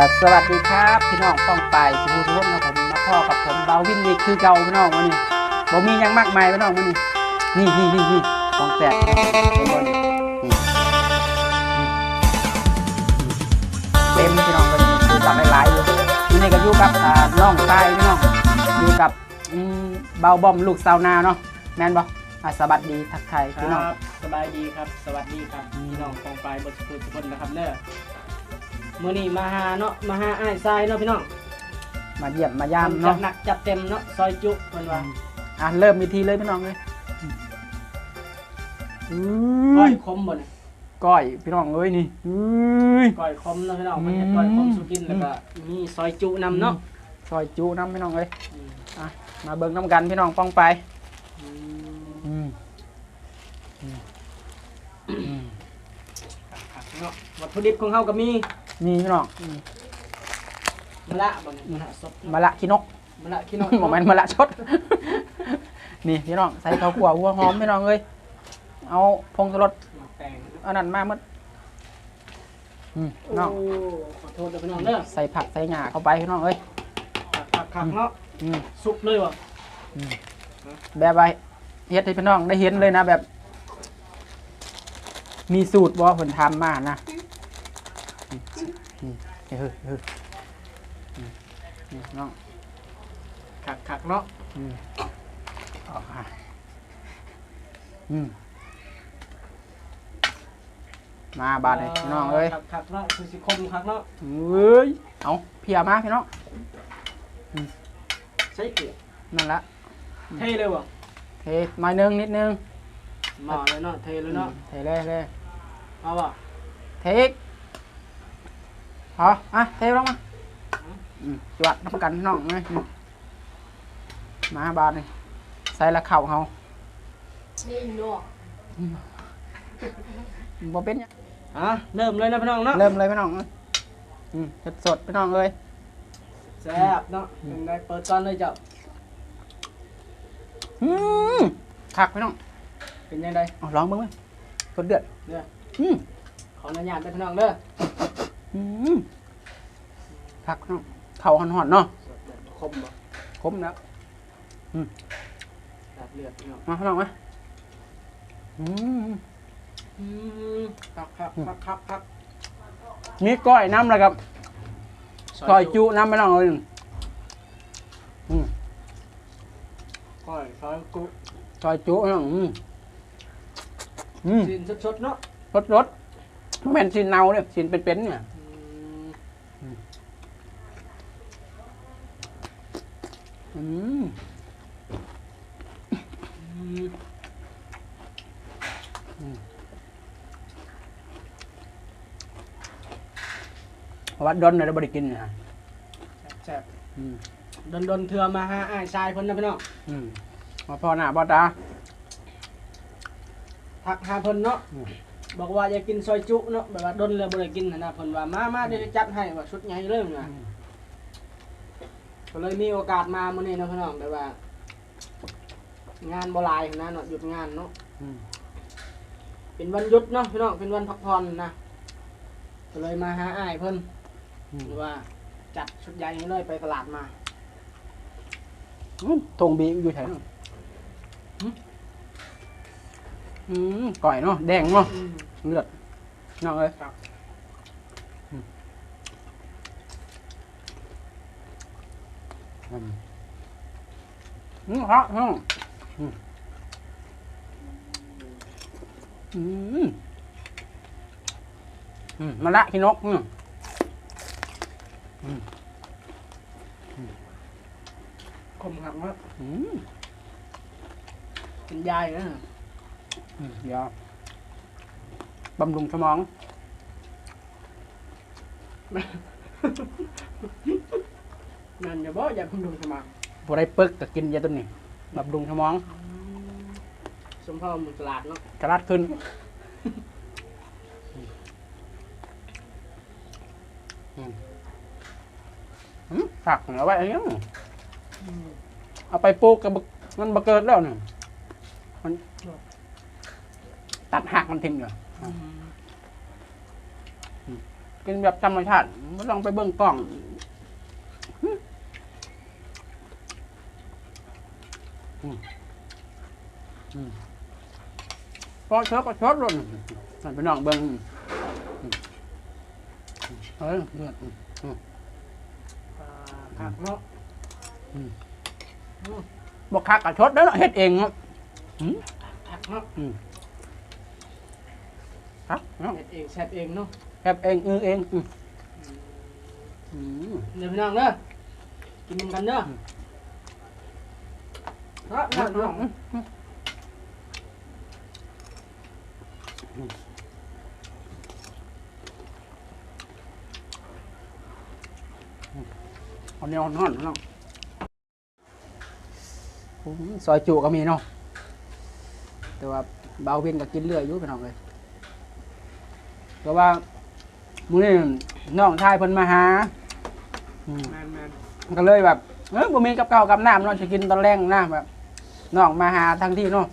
ครับสวัสดีครับพี่น้องป้องไปายสุภูทุกนะผมมาพ่อกับผมเบาวินดีคือเก่าพี่น้องวันนี้บ่มียังมากมายพี่น้องวันนี้นี่นี่นี่นี่ของแตกเต็มพี่น้องวันนี้คือตักหลายๆอยู่นี่ก็อยู่กับน้องชายพี่น้องอยู่กับเบาบอมลูกสาวนาเนาะแมนบอสวัสดีทักทายพี่น้องสบายดีครับ สวัสดีครับพี่น้องกองไฟบทสกุลทุกคนนะครับเนอะ มื้อนี้มาหาเนาะมาหาอ้ายทรายเนาะพี่น้องมาเยี่ยมมายามจัเนาะดหนักจัดเต็มเนาะซอยจุเพิ่นว่าอะเริ่มวิธีเลยพี่น้องเลยอืก้อมยคมบ่เนี่ยก้อยพี่น้องเอ้ยนี่อุ้ยก้อยคมเนาะพี่น้องอืมเพิ่นเฮ็ดก้อยคมสุกินแล้วก็มีซอยจุนำเนาะซอยจูน้ำพี่น้องเอ้ยอืมมาเบิ่งน้ำกันพี่น้องป้องไปอืมอืมอืมอืม ครับเนาะวัตถุดิบของเฮาก็มี นี่พี่น้องอืมมะละบ่เนี่ยมะละสดมะละขี้นกมะละขี้นกโมเมนมะละชด นี่พี่น้องใส่ข้าวคั่วหัวหอมพี่น้องเอ้ยเอาพงสรสแตงอันนั้นมาหมดอืมโอ้น้องขอโทษด้วยพี่น้องเด้อใส่ผักใส่หงาเข้าไปพี่น้องเอ้ยคักๆๆเนาะอืมสุกเลยว่ะแบบว่าเฮ็ดให้พี่น้องได้เห็นเลยนะแบบ มีสูตรบ่เพิ่นทำมานะ นี่นี่เฮ้ยเฮ้ยนี่นี่น้องคักๆเนาะอืมออกมาอืมมาบาดเลยพี่น้องเอ้ยคักๆเนาะคือสิคมคักเนาะเอ้ยเอาเพียมาพี่น้องใช้เกลือนั่นละเทเลยว่ะเทหน่อยนึงนิดนึงหม้อเลยเนาะเทเลยเนาะเทเลยเลยเอาว่ะเทอีก พออะเทลงมาอืมจวดน้ำกันน้องเลยอืมมาบาดนี่ใส่ละเข่าเฮานี่เนาะบ่เป็นหยังอะเริ่มเลยนะพี่น้องเนาะเริ่มเลยพี่น้องเอ้ยอืมสดสดๆพี่น้องเลยแซ่บเนาะยังไงเปิดก่อนเลยเจ้าอืมคักพี่น้องเป็นยังไงเอาลองเบิ่งไหมสดเดือดเด้ออืมขออนุญาตด้วยพี่น้องเด้อ อืมคักพี่น้องเข่าห่อนๆเนาะคมบ่คมแล้วแบบเลือดพี่น้องมาพี่น้องมาอืมอืมคักคักคักคักคักมีก้อยน้ำแล้วครับก้อยจุน้ำพี่น้องเลยอืมก้อยซอยกุก้อยจุพี่น้องอืมอืมสินสดๆเนาะรสรสแม่นสินเนาเนี่ยสินเป็นๆเนี่ย อืม อืมอืมเพราะว่าดนเนี่ยเราบริกินเนี่ยแซ่บอืมๆดนๆเถื่อมาหาอ้ายชายเพิ่นนะพี่น้องอืมมาพอหน้าพอตา ทักหาเพิ่นเนาะอืม บอกว่าอยากกินซอยจุเนาะแบบว่าดนเลยบ่ได้กินนะนะเพิ่นว่ามามาเดี๋ยวจะจัดให้ว่าชุดใหญ่เลยนะ ก็เลยมีโอกาสมามื้อนี้เนาะพี่น้องแบบว่า งานบ่หลายนะเนาะหยุดงานเนาะอืม เป็นวันหยุดเนาะพี่น้องเป็นวันพักผ่อนนะก็เลยมาหาอ้ายเพิ่นอืม หรือว่า จัดชุดใหญ่ให้เลยไปตลาดมาอืมทงบีอยู่แถวนั้นอืมก่อยเนาะแดงเนาะอืม เลือดน้องเอ้ยครับ อืม อืมอืมฮะฮะอืมอืมอืมมาละพี่นกอืมคมครับว่าอืมเป็นยายนะอืมเดี๋ยวบำรุงสมอง นั่นอย่าบ่อย่าเพิ่งดูสมัครผู้ใดปึกก็กินยาตัวนี้บำรุงสมองสมพ่อหมุนตลาดเนาะกระลัดขึ้นอืมอืมฝักเอาไว้อันนี้เอาไปปลูกกับมันบะเกิดแล้วเนี่ยมัน ตัดหักมันทิ้งอยู่กินแบบธรรมชาติไม่ต้องไปเบิ่งกล้องอืมอืมอืม พอเชดก็ชดเลยนั่นไปน้องเบิ่งอืมเฮ้ยเลือดอืมอ่าผักเนาะอืมอืมบอกคักกับชดแล้วเนาะเฮ็ดเองเนาะอืมผักเนาะครับเนาะเฮ็ดเองแซ่บเองเนาะเฮ็ดเองอือเองอืมอืมเดี๋ยวพี่น้องเด้อกินนำกันเด้ออื มเนาะน้องน้องเอาแนนอนเนาะอืมซอยจุก็มีเนาะแต่ว่าเบาเวียนก็กินเรื่อยอยู่พี่น้องเลยเพราะว่ามื้อนี้น้องชายเพิ่นมาหาก็เลยแบบเออบ่มีกับข้าวกับน้ำเนาะจะกินตอนแรงนะแบบ น้องมาหาทั้งที่เนาะ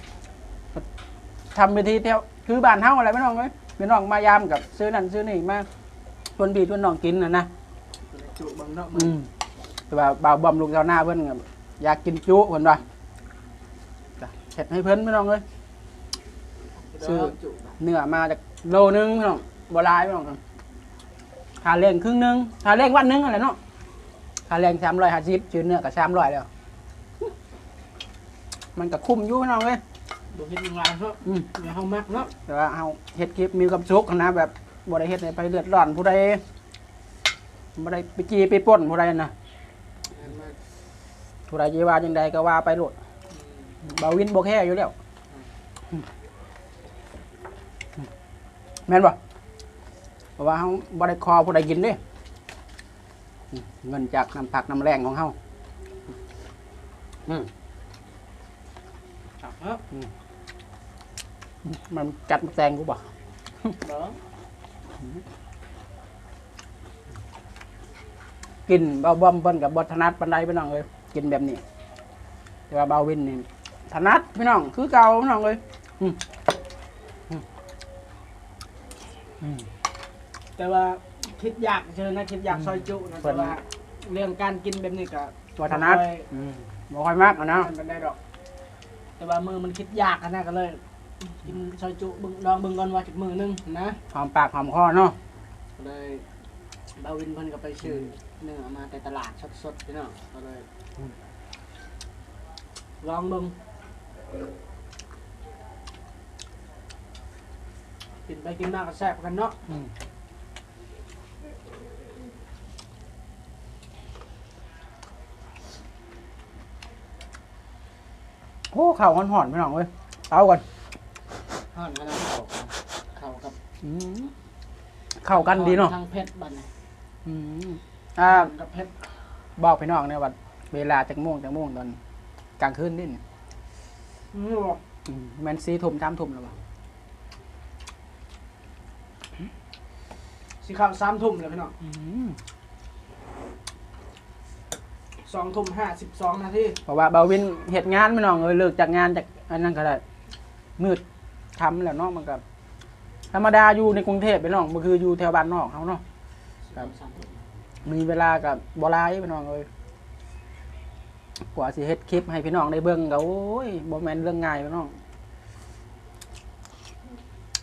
ทำไปทีเที่ยวคือบ้านเฮาอะไรไม่น้องเอ้ยเป็นน้องมายามกับซื้อนั่นซื้อนี่มาชวนบีชวนน้องกินน่ะนะจุเบังเนาะอืมแต่ว่าบ่าวบอมลูกเจ้าหน้าเพิ่นก็อยากกินจุเพิ่นว่าจ้ะเฮ็ดให้เพิ่นพี่น้องเอ้ยซื้อจุเนื้อมาจากโลนึงพี่น้องบ่หลายพี่น้องครับค่าแรงครึ่งหนึงค่าแรงวันหนึงอะไรเนาะค่าแรง350ชื่อเนื้อก็300แล้ว มันก็คุ้มอยู่พี่น้องเอ้ยบ่เฮ็ดยังไงเนาะอืมเดี๋ยวเฮามักเนาะแต่ว่าเฮาเฮ็ดคลิปมีความสุขนะแบบบ่ได้เฮ็ดให้ไปเลือดร้อนผู้ใดบ่ได้ไปจี้ไปปล้นผู้ใดนะแม่นแม่นผู้ใดสิว่าจังใดก็ว่าไปโลดอืมบ่วินบ่แค่อยู่แล้วแม่นบ่เพราะว่าเฮาบ่ได้คอผู้ใดกินเด้อืมเงินจากน้ำผักน้ำแรงของเฮาอืม ครับเนาะมันจัดแซงกูบ่เด้อกินเบาบอมเพิ่นกับบทถนัดปันใดพี่น้องเลยกินแบบนี้ แต่ว่าเบาวินนี่ถนัดพี่น้องคือเก่าพี่น้องเลยอืมอืมอืมแต่ว่าคิดอยากเชิญนะคิดอยากซอยจุนะเพิ่แต่นว่า เรื่องการกินแบบนี้ก็บ่ถนัดอืมบ่ค่อยมากอะนะมันเป็นได้ดอก แต่ว่ามือมันคิดยากอะนะก็เลยกินซอยจุเบึงลองเบิ่งก่อนว่าจากมือหนึงนะหอมปากหอมคอเนาะก็เลยบาวินเพิ่นก็ไปซื้อเนื้อมาแต่ตลาดสดๆพี่น้องก็เลยลองเบิ่งกินไปกินมาก็แซ่บกันเนาะอืม โอ้ข้าวหอนๆพี่น้องเว้ยเตาก่อนห่อนขนาดเข้าเข้ากับอืมเข้ากันดีเนาะทางเพชรบัดนี้อืมอ่ากับเพชรบอกพี่น้องเนี่ยว่าเวลาจากโมงจากโมงตอนกลางคืนนี่นี่อืมบอกอืมแมนซีทุ่มสามทุ่มแล้วบ่สิเข้าสามทุ่มเลยพี่น้องอืม สองทุ่มห้าสิบสองนาทีเพราะว่าเบาวินเหตุงานพี่น้องเอยเลิกจากงานจากอันนั้นก็ได้มืดทำแล้วเนาะมันก็ธรรมดาอยู่ในกรุงเทพพี่น้องมันคืออยู่แถวบ้านนอกเขาเนาะครับมีเวลากับบลายพี่น้องเลยกว่าสิเฮ็ดคลิปให้พี่น้องได้เบิ่งก็โอ้ยบ่แม่นเรื่องง่ายพี่น้อง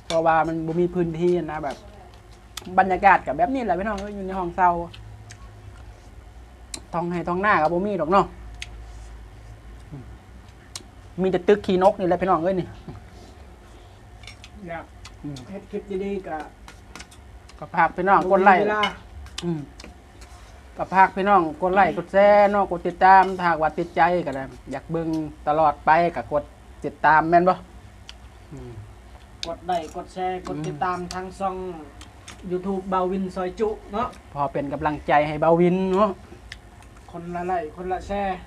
เพราะว่ามันบ่มีพื้นที่นะแบบ บรรยากาศกับแบบนี้แหละพี่น้องเอ้ยอยู่ในห้องเซา ท้องให้ท้องหน้ากับบ่มีดอกเนาะอืมมีแต่ตึกขี้นกนี่แหละพี่น้องเอ้ยนี่อยากอืมเฮ็ดคลิปดีๆกับก็พากพี่น้องกดไลค์ เวลาอืมกับภาคพี่น้องกดไลค์กดแชร์เนาะกดติดตามถ้าหากว่าติดใจก็ได้อยากเบิ่งตลอดไปก็กดติดตามแม่นบ่อืม กดไลค์กดแชร์กดอืม ติดตามทางช่อง YouTube บาวินซอยจุเนาะพอเป็นกำลังใจให้เบาวินเนาะ คนละไลค์คนละแชร์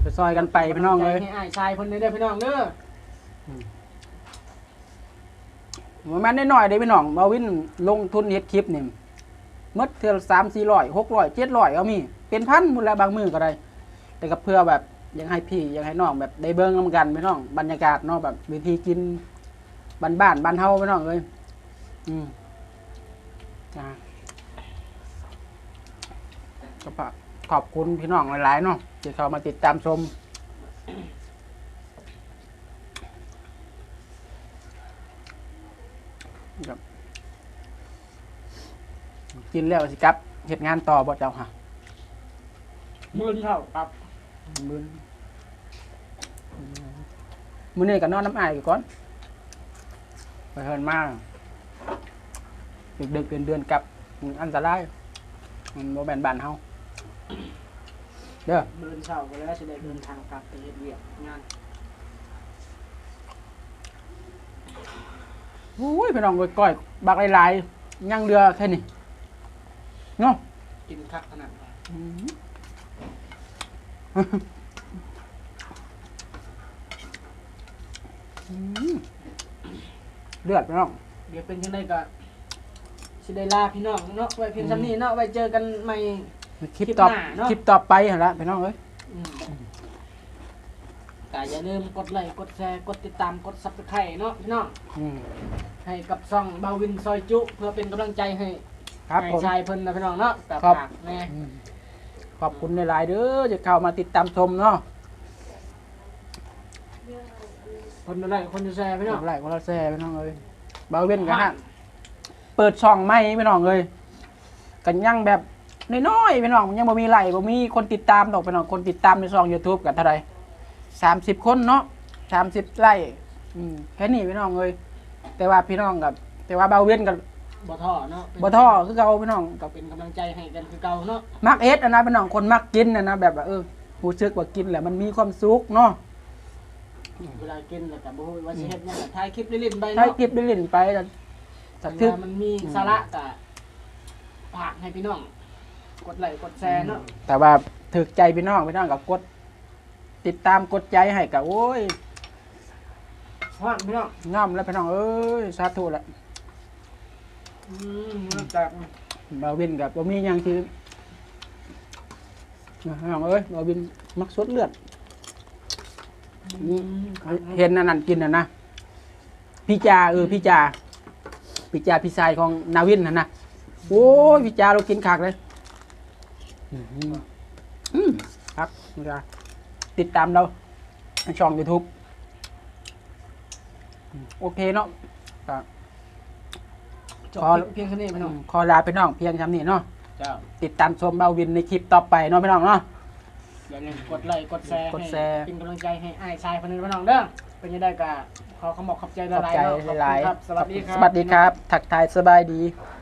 ไปซอยกันไปพี่น้องเลยให้อ้ายชายเพิ่นได้เด้อพี่น้องเด้อมันแม่นได้น้อยเด้พี่น้องเบาวินลงทุนเฮ็ดคลิปนี่หมดเทื่อสามสี่ร้อยหกร้อยเจ็ดร้อยก็มี เป็นพันหมดแล้วบางมือก็ได้ แต่ก็เพื่อแบบอยังให้พี่อยังให้น้องแบบได้เบิ่งนํกันพี่น้องบรรยากาศเนาะแบบวิธีกินบ้านบ้านๆบ้านเฮาพี่น้องเลยอืมอ่าก็ฝาก ขอบคุณพี่น้องหลายๆเนาะที่เข้ามาติดตามชม ครับกินแล้วสิครับเหตุงานต่อบ่เจ้าค่ะมื่นเท่ากับมื้อมื้อนี้ก็นอนน้ำอายอยู่ก่อน ไปเฮินมาดึกๆเดือนเดือนๆกลับมันอันตรายมันโมแมนบ้านเฮา เด้อมื่นเท่าก็แล้วจะได้เดินทางกลับไปเฮ็ดเวียกงานโอ้ยพี่น้องก้อยๆบักหลายๆย่างเรือแค่นี้เนาะกินคักขนาดไหนอืมอืมเลือดพี่น้อง เดี๋ยวเป็นยังไงก็สิได้ลาพี่น้องเนาะไว้เพียงซ้ำนี้เนาะไว้เจอกันใหม่ คลิปคลิปต่อหน้าเนาะคลิปต่อไปหั่นละพี่น้องเอ้ย อืมแต่อย่าลืมกดไลค์กดแชร์กดติดตามกด Subscribe เนาะพี่น้องอืมให้กับซ่องบาวินซอยจุ เพื่อเป็นกำลังใจให้ครับให้ผม ชายเพิ่นนะพี่น้องเนาะกับครับ ฝากแน่อืมขอบคุณในหลายๆเด้อจะเข้ามาติดตามชมเนาะคนอะไรคนจะแชร์พี่กน้องดไลค์กดแชร์พี่น้องเอ้ยเบาเว้นกันฮะเปิดช่องใหม่พี่น้องเอ้ยกันยังแบบ น้อยๆพี่น้องยังบ่มีไลค์บ่มีคนติดตามดอกพี่น้องคนติดตามในช่อง YouTube กันเท่าไหร่30คนเนาะ30ไลค์อืมแค่นี้พี่น้องเอ้ยแต่ว่าพี่น้องกับแต่ว่าเบาเว้นกับบ่ท่อเนาะบ่ท่อคือเก่าพี่น้องกับเป็นกำลังใจให้กันคือเก่าเนาะมักเอ็ดอะนะพี่น้องคนมักกินนะนะแบบว่าเออรู้สึกว่ากินแล้วมันมีความสุขเนาะเวลากินแล้วแต่บ่ฮู้ว่าสิเฮ็ดหยังก็ถ่ายคลิปเล่นๆไปถ้าเนาะคลิปได้เล่นไปแต่สะถึทึงกมันมีสาระก็ฝากให้พี่น้อง กดไลค์กดแชร์เนาะแต่ว่าถึกใจพี่น้องพี่น้องกับกด ติดตามกดใจให้กับโอ้ยฮ้อนพี่น้องง่อมแล้วพี่น้องเอ้ยสาธุละอืมจากบาวินกับบ่มีหยังที่พี่น้องเอ้ยบาวินมักสดเลือดอืมเห็นอันนั้นกินน่ะนะพี่จาเออพี่จาพี่จาพี่ชายของนาวินน่ะนะโอ้ยพี่จาเรากินขากเลยอืมอืม ครับพี่จาติดตามเราในช่อง YouTube อืมโอเคเนาะก็จบขอเพียงแค่นี้พี่น้องขอลาไปน้องเพียงคำนี้เนาะเจ้าติดตามชมเบาวินในคลิปต่อไปเนาะพี่น้องเนาะอย่าลืมกดไลค์กดแชร์กดให้แชร์เป็นกำลังใจให้อ้ายชายคนนึงพี่น้องเด้อเป็นยังไงก็ขอขอบคุณขอบใจขอบหลายใจๆเนาะขอบคุณหลายครับๆสวัสดีครับสวัสดีครับ ถักทายสบายดีค